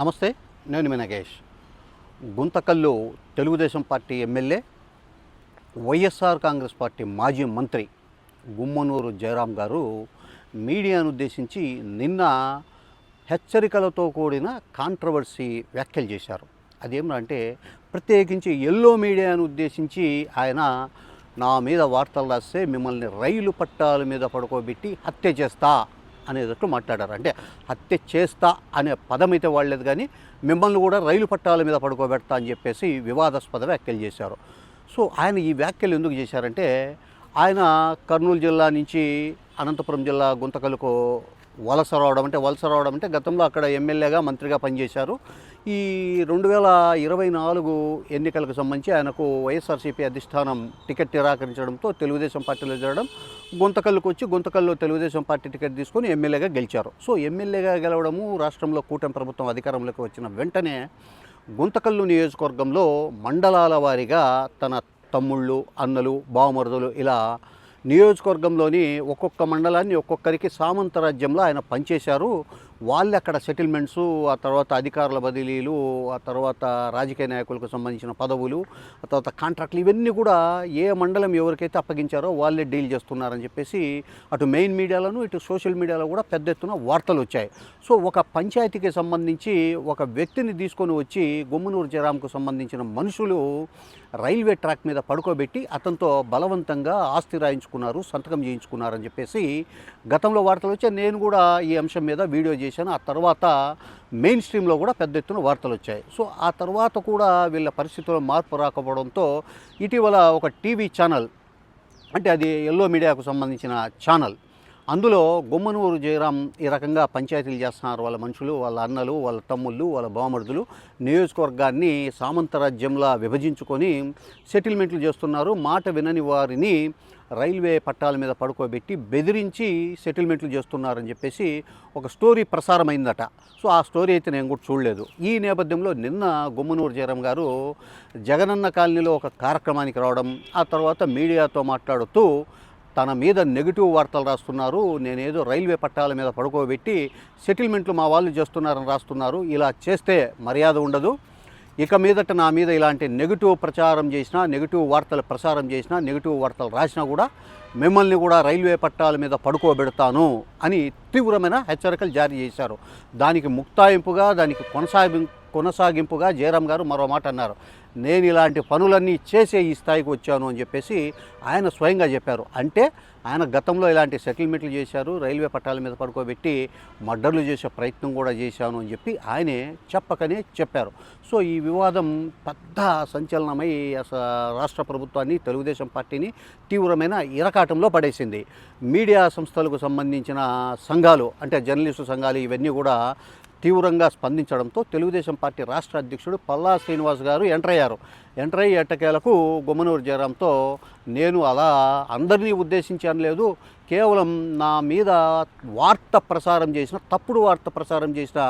నమస్తే నేను మీ Nagesh. Guntakal Telugu Desam party MLA YSR Congress party మాజీ మంత్రి గుమ్మనూరు జయరాం గారు మీడియాను ఉద్దేశించి నిన్న హెచ్చరికలతో కూడిన కాంట్రవర్సీ వ్యాఖ్యలు చేశారు. అదేమంటే ప్రత్యేకించి ఎల్లో మీడియాను ఉద్దేశించి ఆయన నా మీద వార్తలు రాస్తే మిమ్మల్ని రైలు పట్టాల మీద పడుకోబెట్టి హత్య చేస్తా. అనేటట్టు మాట్లాడారు. అంటే హత్య చేస్తా అనే పదం అయితే వాడలేదు కానీ మిమ్మల్ని కూడా రైలు పట్టాల మీద పడుకోబెడతా అని చెప్పేసి వివాదాస్పద వ్యాఖ్యలు చేశారు. సో ఆయన ఈ వ్యాఖ్యలు ఎందుకు చేశారంటే ఆయన కర్నూలు జిల్లా నుంచి అనంతపురం జిల్లా గుంతకలకు వలస రావడం అంటే వలస రావడం అంటే గతంలో అక్కడ ఎమ్మెల్యేగా మంత్రిగా పనిచేశారు. ఈ రెండు వేల ఇరవై నాలుగు ఎన్నికలకు సంబంధించి ఆయనకు వైఎస్ఆర్సీపీ అధిష్టానం టికెట్ నిరాకరించడంతో తెలుగుదేశం పార్టీలో చేరడం గుంతకల్లుకు వచ్చి గుంతకల్లో తెలుగుదేశం పార్టీ టికెట్ తీసుకొని ఎమ్మెల్యేగా గెలిచారు. సో ఎమ్మెల్యేగా గెలవడము రాష్ట్రంలో కూటమి ప్రభుత్వం అధికారంలోకి వచ్చిన వెంటనే గుంతకల్లు నియోజకవర్గంలో మండలాల వారీగా తన తమ్ముళ్ళు అన్నలు బావమరుదులు ఇలా నియోజకవర్గంలోని ఒక్కొక్క మండలాన్ని ఒక్కొక్కరికి సామంతరాజ్యంలో ఆయన పనిచేశారు. వాళ్ళు అక్కడ సెటిల్మెంట్స్ ఆ తర్వాత అధికారుల బదిలీలు ఆ తర్వాత రాజకీయ నాయకులకు సంబంధించిన పదవులు ఆ తర్వాత కాంట్రాక్ట్లు ఇవన్నీ కూడా ఏ మండలం ఎవరికైతే అప్పగించారో వాళ్ళే డీల్ చేస్తున్నారని చెప్పేసి అటు మెయిన్ మీడియాలోను ఇటు సోషల్ మీడియాలో కూడా పెద్ద ఎత్తున వార్తలు వచ్చాయి. సో ఒక పంచాయతీకి సంబంధించి ఒక వ్యక్తిని తీసుకొని వచ్చి గుమ్మనూరు జరాంకు సంబంధించిన మనుషులు రైల్వే ట్రాక్ మీద పడుకోబెట్టి అతనితో బలవంతంగా ఆస్తి రాయించుకున్నారు సంతకం చేయించుకున్నారని చెప్పేసి గతంలో వార్తలు వచ్చాయి. నేను కూడా ఈ అంశం మీద వీడియో చేశాను. ఆ తర్వాత మెయిన్ స్ట్రీమ్లో కూడా పెద్ద ఎత్తున వార్తలు వచ్చాయి. సో ఆ తర్వాత కూడా వీళ్ళ పరిస్థితుల్లో మార్పు రాకపోవడంతో ఇటీవల ఒక టీవీ ఛానల్ అంటే అది ఎల్లో మీడియాకు సంబంధించిన ఛానల్ అందులో గుమ్మనూరు జయరాం ఈ రకంగా పంచాయతీలు చేస్తున్నారు. వాళ్ళ మనుషులు వాళ్ళ అన్నలు వాళ్ళ తమ్ముళ్ళు వాళ్ళ బామరుదులు నియోజకవర్గాన్ని సామంతరాజ్యంలా విభజించుకొని సెటిల్మెంట్లు చేస్తున్నారు. మాట వినని వారిని రైల్వే పట్టాల మీద పడుకోబెట్టి బెదిరించి సెటిల్మెంట్లు చేస్తున్నారని చెప్పేసి ఒక స్టోరీ ప్రసారమైందట. సో ఆ స్టోరీ అయితే నేను కూడా చూడలేదు. ఈ నేపథ్యంలో నిన్న గుమ్మనూరు జయరాం గారు జగనన్న కాలనీలో ఒక కార్యక్రమానికి రావడం ఆ తర్వాత మీడియాతో మాట్లాడుతూ తన మీద నెగిటివ్ వార్తలు రాస్తున్నారు. నేనేదో రైల్వే పట్టాల మీద పడుకోబెట్టి సెటిల్మెంట్లు మా వాళ్ళు చేస్తున్నారని రాస్తున్నారు. ఇలా చేస్తే మర్యాద ఉండదు. ఇక మీదట నా మీద ఇలాంటి నెగిటివ్ ప్రచారం చేసినా నెగిటివ్ వార్తలు ప్రసారం చేసినా నెగిటివ్ వార్తలు రాసినా కూడా మిమ్మల్ని కూడా రైల్వే పట్టాల మీద పడుకోబెడతాను అని తీవ్రమైన హెచ్చరికలు జారీ చేశారు. దానికి ముక్తాయింపుగా దానికి కొనసాగి కొనసాగింపుగా జయరాం గారు మరో మాట అన్నారు. నేను ఇలాంటి పనులన్నీ చేసే ఈ స్థాయికి వచ్చాను అని చెప్పేసి ఆయన స్వయంగా చెప్పారు. అంటే ఆయన గతంలో ఇలాంటి సెటిల్మెంట్లు చేశారు రైల్వే పట్టాల మీద పడుకోబెట్టి మర్డర్లు చేసే ప్రయత్నం కూడా చేశాను అని చెప్పి ఆయనే చెప్పకనే చెప్పారు. సో ఈ వివాదం పెద్ద సంచలనమై అస- రాష్ట్ర ప్రభుత్వాన్ని తెలుగుదేశం పార్టీని తీవ్రమైన ఇరకాటంలో పడేసింది. మీడియా సంస్థలకు సంబంధించిన సంఘాలు అంటే జర్నలిస్టు సంఘాలు ఇవన్నీ కూడా తీవ్రంగా స్పందించడంతో తెలుగుదేశం పార్టీ రాష్ట్ర అధ్యక్షుడు పల్లా శ్రీనివాస్ గారు ఎంటర్ అయ్యారు. ఎంటర్ అయ్యి ఎట్టకేలకు గుమ్మనూరు జయరాంతో నేను అలా అందరినీ ఉద్దేశించాను లేదు. కేవలం నా మీద వార్త ప్రసారం చేసిన తప్పుడు వార్త ప్రసారం చేసిన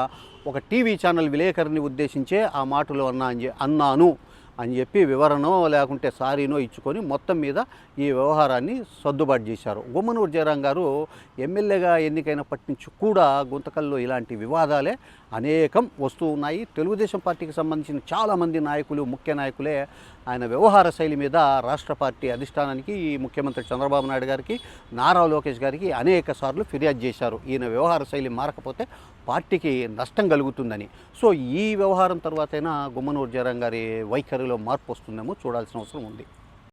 ఒక టీవీ ఛానల్ విలేకరిని ఉద్దేశించే ఆ మాటలు అన్నా అని అన్నాను. అని చెప్పి వివరణో లేకుంటే సారీనో ఇచ్చుకొని మొత్తం మీద ఈ వ్యవహారాన్ని సర్దుబాటు చేశారు. గుమ్మనూరు జయరాం గారు ఎమ్మెల్యేగా ఎన్నికైనప్పటి నుంచి కూడా గుంతకల్లో ఇలాంటి వివాదాలే అనేకం వస్తూ ఉన్నాయి. తెలుగుదేశం పార్టీకి సంబంధించిన చాలామంది నాయకులు ముఖ్య నాయకులే ఆయన వ్యవహార శైలి మీద రాష్ట్ర పార్టీ అధిష్టానానికి ఈ ముఖ్యమంత్రి చంద్రబాబు నాయుడు గారికి నారా లోకేష్ గారికి అనేక సార్లు ఫిర్యాదు చేశారు. ఈయన వ్యవహార శైలి మారకపోతే పార్టీకి నష్టం కలుగుతుందని. సో ఈ వ్యవహారం తర్వాతైనా గుమ్మనూరు జయరాం గారి వైఖరిలో మార్పు వస్తుందేమో చూడాల్సిన అవసరం ఉంది.